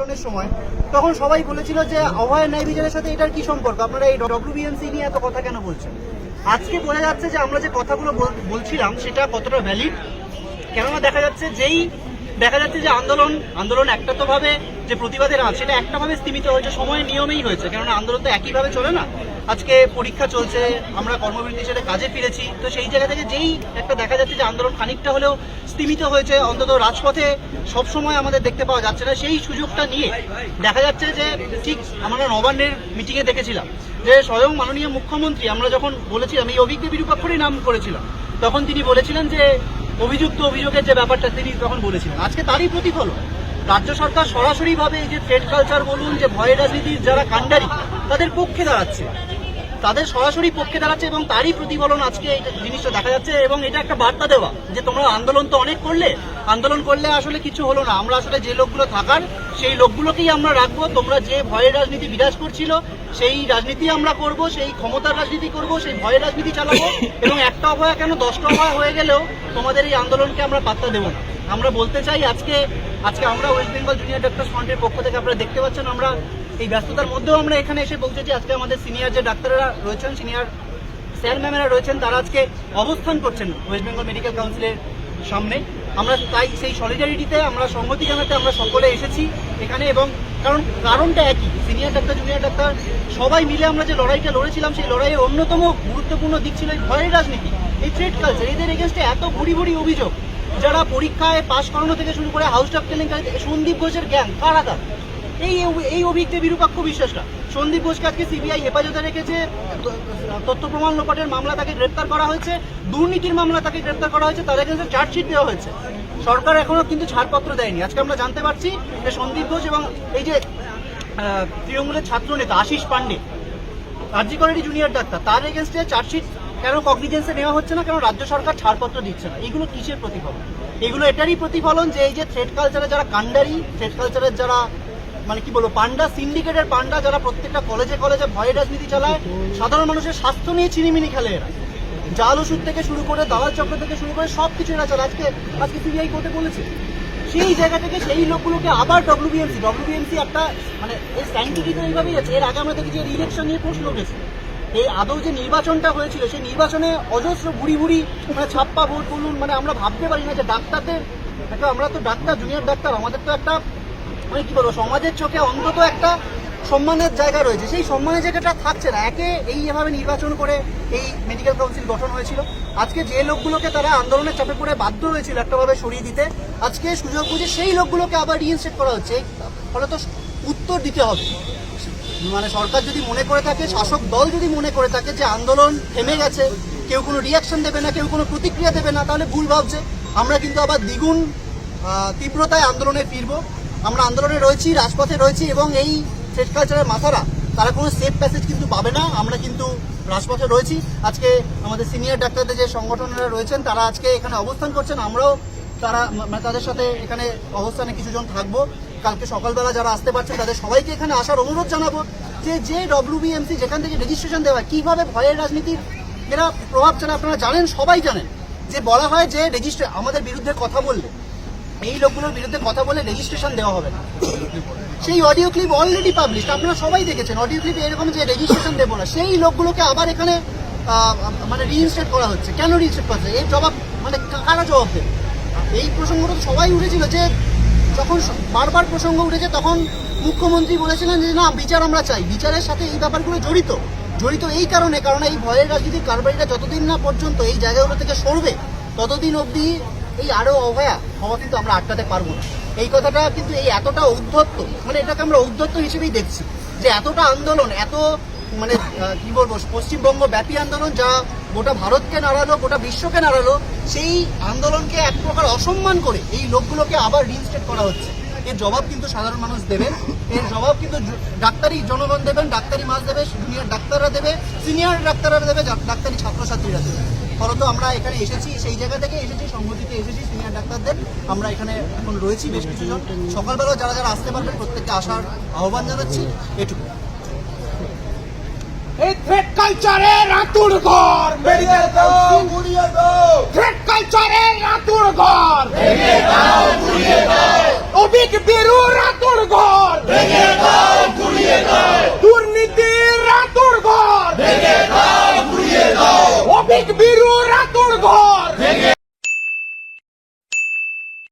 আন্দোলনের সময়, তখন সবাই বলেছিল যে অভয় ন্যায় বিচারের সাথে এটার কি সম্পর্ক? আপনারা এই ডব্লিউবিএনসি নিয়ে এত কথা কেন বলছেন? আজকে বোঝা যাচ্ছে যে আমরা যে কথাগুলো বল- বলছিলাম, সেটা কতটা ভ্যালিড কেননা দেখা যাচ্ছে যেই দেখা যাচ্ছে যে আন্দোলন আন্দোলন একটা তো ভাবে যে প্রতিবাদের আজ সেটা একটা ভাবে স্তীমিত হয়েছে, সময়ের নিয়মেই হয়েছে, কেননা আন্দোলন তো একইভাবে চলে না। আজকে পরীক্ষা চলছে, আমরা কর্মবিরতি ছেড়ে কাজে ফিরেছি, তো সেই জায়গা থেকে যেই একটা দেখা যাচ্ছে যে আন্দোলন খানিকটা হলেও স্তীমিত হয়েছে, অন্তত রাজপথে সব সময় আমাদের দেখতে পাওয়া যাচ্ছে না, সেই সুযোগটা নিয়ে দেখা যাচ্ছে যে ঠিক আমরা নবান্নের মিটিংয়ে দেখেছিলাম, যে স্বয়ং মাননীয় মুখ্যমন্ত্রী, আমরা যখন বলেছিলাম, এই অভিজ্ঞ বিরূপাক্ষরই নাম করেছিলাম, তখন তিনি বলেছিলেন যে অভিযুক্ত অভিযোগের যে ব্যাপারটা তিনি তখন বলেছিলেন। আজকে তারই প্রতিফলন। রাজ্য সরকার সরাসরিভাবে এই যে থ্রেড কালচার বলুন, যে ভয় রাজনীতির যারা কাণ্ডারি, তাদের পক্ষে দাঁড়াচ্ছে। তাদের সরাসরি পক্ষে দাঁড়াচ্ছে এবং তারই প্রতিফলন আজকে এই জিনিসটা দেখা যাচ্ছে এবং এটা একটা বার্তা দেওয়া, যে তোমরা আন্দোলন তো অনেক করলে, আন্দোলন করলে আসলে কিছু হলো না। আমরা আসলে যে লোকগুলো থাকার, সেই লোকগুলোকেই আমরা রাখব। তোমরা যে ভয়ের রাজনীতি বিরাজ করছিল, সেই রাজনীতি আমরা করব, সেই ক্ষমতার রাজনীতি করব, সেই ভয়ের রাজনীতি চালাবো এবং একটা অভয়া কেন দশটা অভয়া হয়ে গেলেও তোমাদের এই আন্দোলনকে আমরা পাত্তা দেবো না। আমরা বলতে চাই আজকে আজকে আমরা ওয়েস্ট বেঙ্গল জুনিয়র ডাক্তার ফ্রন্টের পক্ষ থেকে আপনারা দেখতে পাচ্ছেন, আমরা এই ব্যস্ততার মধ্যেও আমরা এখানে এসে পৌঁছেছি। আজকে আমাদের সিনিয়র যে ডাক্তাররা রয়েছেন সিনিয়র স্যার ম্যামেরা রয়েছেন, তারা আজকে অবস্থান করছেন ওয়েস্ট বেঙ্গল মেডিকেল কাউন্সিলের সামনে। আমরা তাই সেই সলিডারিটিতে আমরা সংহতি জানাতে আমরা সকলে এসেছি এখানে এবং কারণ, কারণটা একই। সিনিয়র ডাক্তার জুনিয়র ডাক্তার সবাই মিলে আমরা যে লড়াইটা লড়েছিলাম, সেই লড়াইয়ের অন্যতম গুরুত্বপূর্ণ দিক ছিল এই ভয়ের রাজনীতি, এই থ্রেড কালচার এদের এগেনস্টে এত ভুড়ি ভুড়ি অভিযোগ। যারা পরীক্ষায় পাশ করানো থেকে শুরু করে হাউস অফ কেলেঙ্কারি সন্দীপ ঘোষের জ্ঞান, কারা কার এই এই অভিজ্ঞ বিরূপাক্ষ বিশ্বাসটা সন্দীপ ঘোষকে আজকে সিবিআই হেফাজতে রেখেছে, তথ্য প্রমাণ লোপাটের মামলা তাকে গ্রেপ্তার করা হয়েছে, দুর্নীতির মামলা তাকে গ্রেপ্তার করা হয়েছে তাদের এগেন্সে চার্জশিট দেওয়া হয়েছে। সরকার এখনও কিন্তু ছাড়পত্র দেয়নি। আজকে আমরা জানতে পারছি যে সন্দীপ ঘোষ এবং এই যে তৃণমূলের ছাত্র নেতা আশিস পান্ডে রাজ্যিকরেরই জুনিয়র ডাক্তার, তার এগেনস্টে চার্জশিট কেন কগনিজেন্সে নেওয়া হচ্ছে না? কেন রাজ্য সরকার ছাড়পত্র দিচ্ছে না? এগুলো কিসের প্রতিফলন? এগুলো এটারই প্রতিফলন যে এই যে থ্রেড কালচারে যারা কান্ডারি থ্রেড কালচারের যারা মানে কি বলব পান্ডা সিন্ডিকেটের পান্ডা যারা প্রত্যেকটা কলেজে কলেজে ভয় রাজনীতি চালায়, সাধারণ মানুষের স্বাস্থ্য নিয়ে চিনিমিনি খেলে এরা। জাল ওষুধ থেকে শুরু করে, দালাল চক্র থেকে শুরু করে সব কিছু এরা চালায়। আজকে আজকে সিবিআই কোর্টে বলেছে। সেই জায়গা থেকে সেই লোকগুলোকে আবার ডব্লিউবিএমসি ডব্লিউবিএমসি একটা মানে এই সাইন্টিফিক এইভাবেই আছে। এর আগে আমরা দেখি যে ইলেকশন নিয়ে প্রশ্ন উঠেছে। এই আদৌ যে নির্বাচনটা হয়েছিল, সেই নির্বাচনে অজস্র বুড়ি বুড়ি মানে ছাপ্পা ভোট বলুন মানে আমরা ভাবতে পারি না যে ডাক্তারদের একটা, আমরা তো ডাক্তার, জুনিয়র ডাক্তার, আমাদের তো একটা মানে কি বলব, সমাজের চোখে অন্তত একটা সম্মানের জায়গা রয়েছে। সেই সম্মানের জায়গাটা থাকছে না। একে এইভাবে নির্বাচন করে এই মেডিকেল কাউন্সিল গঠন হয়েছিল। আজকে যে লোকগুলোকে তারা আন্দোলনের চাপে পড়ে বাধ্য হয়েছিল একটাভাবে সরিয়ে দিতে, আজকে সুযোগ বুঝে সেই লোকগুলোকে আবার রিইনস্টেট করা হচ্ছে। ফলে তো উত্তর দিতে হবে। মানে সরকার যদি মনে করে থাকে, শাসক দল যদি মনে করে থাকে যে আন্দোলন থেমে গেছে, কেউ কোনো রিয়াকশন দেবে না, কেউ কোনো প্রতিক্রিয়া দেবে না, তাহলে ভুল ভাবছে। আমরা কিন্তু আবার দ্বিগুণ তীব্রতায় আন্দোলনে ফিরবো। আমরা আন্দোলনে রয়েছি, রাজপথে রয়েছি এবং এই থ্রেড কালচারের মাথারা, তারা কোনো সেফ প্যাসেজ কিন্তু পাবে না। আমরা কিন্তু রাজপথে রয়েছি। আজকে আমাদের সিনিয়র ডাক্তারদের যে সংগঠনেরা রয়েছেন, তারা আজকে এখানে অবস্থান করছেন। আমরাও তারা মানে তাদের সাথে এখানে অবস্থানে কিছুজন থাকব। কালকে সকালবেলা যারা আসতে পারছেন তাদের সবাইকে এখানে আসার অনুরোধ জানাব যে যে ডব্লিউবিএমসি যেখান থেকে রেজিস্ট্রেশন দেওয়া হয়, কীভাবে ভয়ের রাজনীতির এরা প্রভাব চালায় আপনারা জানেন সবাই জানেন যে বলা হয় যে রেজিস্ট্রে আমাদের বিরুদ্ধে কথা বললে এই লোকগুলোর বিরুদ্ধে কথা বলে রেজিস্ট্রেশন দেওয়া হবে না। সেই অডিও ক্লিপ অলরেডি পাবলিশ আপনারা সবাই দেখেছেন অডিও ক্লিপে এরকম যে রেজিস্ট্রেশন দেবো না সেই লোকগুলোকে আবার এখানে মানে রিইনস্টেট করা হচ্ছে। কেন রিইনস্টেট করা হচ্ছে? এই জবাব মানে কারা জবাব দেবে? এই প্রসঙ্গটা সবাই উঠেছিল যে যখন বারবার প্রসঙ্গ উঠেছে, তখন মুখ্যমন্ত্রী বলেছিলেন যে, না, বিচার আমরা চাই। বিচারের সাথে এই ব্যাপারগুলো জড়িত। জড়িত এই কারণে, কারণ এই ভয়ের রাজনীতির কারবারিটা যতদিন না পর্যন্ত এই জায়গাগুলো থেকে সরবে, ততদিন অবধি এই আরও অভয়া হওয়া কিন্তু আমরা আটকাতে পারব না। এই কথাটা কিন্তু এই এতটা ঔদ্ধত্য মানে এটাকে আমরা ঔদ্ধত্য হিসেবেই দেখছি, যে এতটা আন্দোলন, এত মানে কি বলব, পশ্চিমবঙ্গ ব্যাপী আন্দোলন যা গোটা ভারতকে নাড়ালো, গোটা বিশ্বকে নাড়ালো, সেই আন্দোলনকে এক প্রকার অসম্মান করে এই লোকগুলোকে আবার রিইনস্টেট করা হচ্ছে। এর জবাব কিন্তু সাধারণ মানুষ দেবেন। এর জবাব কিন্তু ডাক্তারি জনগণ দেবেন, ডাক্তারি মাস দেবে জুনিয়র ডাক্তাররা দেবে সিনিয়র ডাক্তাররা দেবে ডাক্তারি ছাত্রছাত্রীরা দেবে। ফলত আমরা এখানে এসেছি, সেই জায়গা থেকে এসেছি সংগঠিতে এসেছি সিনিয়র ডাক্তারদের। আমরা এখানে এখন রয়েছি বেশ কিছুজন। সকালবেলা যারা যারা আসতে পারবেন, প্রত্যেককে আসার আহ্বান জানাচ্ছি। এটুকু এই থ্রেড কালচারের রাতুর ঘর বেরিয়ে দাও উড়িয়ে দাও। থ্রেড কালচারের রাতুর ঘর বেরিয়ে দাও উড়িয়ে দাও। অবিক বিরু রাতুর ঘর